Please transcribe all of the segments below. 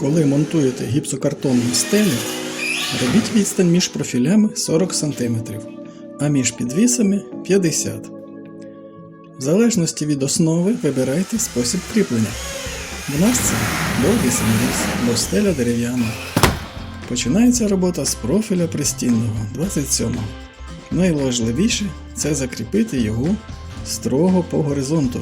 Коли монтуєте гіпсокартонну стелю, робіть відстань між профілями 40 см, а між підвісами 50 В залежності від основи вибирайте спосіб кріплення. В нас це довгий саморіз, бо стеля дерев'яна. Починається робота з профіля пристінного 27 Найважливіше це закріпити його строго по горизонту.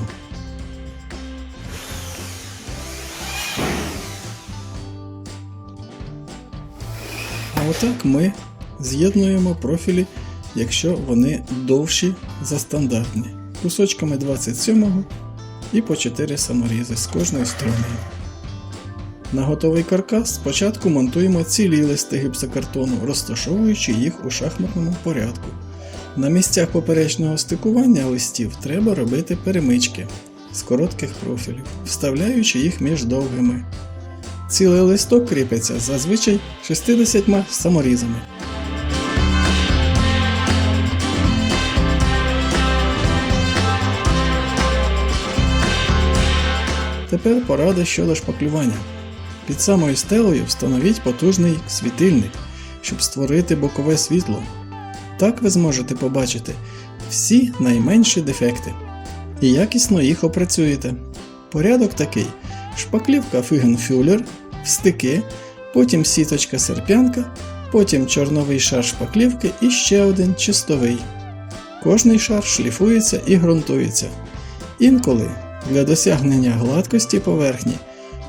А отак ми з'єднуємо профілі, якщо вони довші за стандартні, кусочками 27 і по 4 саморізи з кожної сторони. На готовий каркас спочатку монтуємо цілі листи гіпсокартону, розташовуючи їх у шахматному порядку. На місцях поперечного стикування листів треба робити перемички з коротких профілів, вставляючи їх між довгими. Цілий листок кріпиться зазвичай 60 саморізами. Тепер порада щодо шпаклювання. Під самою стелею встановіть потужний світильник, щоб створити бокове світло. Так ви зможете побачити всі найменші дефекти і якісно їх опрацюєте. Порядок такий: шпаклівка фігенфюлер, стики, потім сіточка серп'янка, потім чорновий шар шпаклівки і ще один чистовий. Кожний шар шліфується і ґрунтується. Інколи для досягнення гладкості поверхні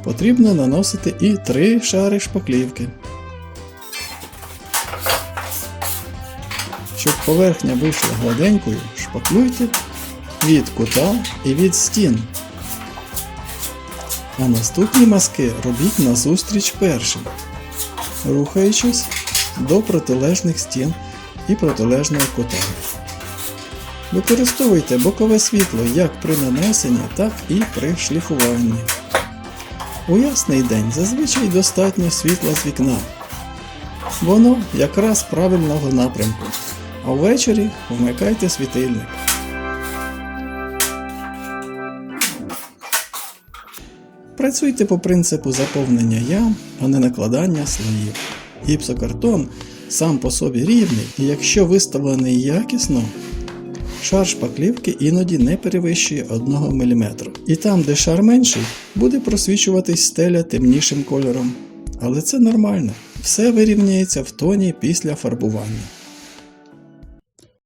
потрібно наносити і три шари шпаклівки. Щоб поверхня вийшла гладенькою, шпаклюйте від кута і від стін. А наступні мазки робіть назустріч першим, рухаючись до протилежних стін і протилежного кута. Використовуйте бокове світло як при нанесенні, так і при шліфуванні. У ясний день зазвичай достатньо світла з вікна. Воно якраз правильного напрямку. А ввечері вмикайте світильник. Працюйте по принципу заповнення ям, а не накладання слоїв. Гіпсокартон сам по собі рівний, і якщо виставлений якісно, шар шпаклівки іноді не перевищує 1 мм. І там, де шар менший, буде просвічуватись стеля темнішим кольором. Але це нормально, все вирівняється в тоні після фарбування.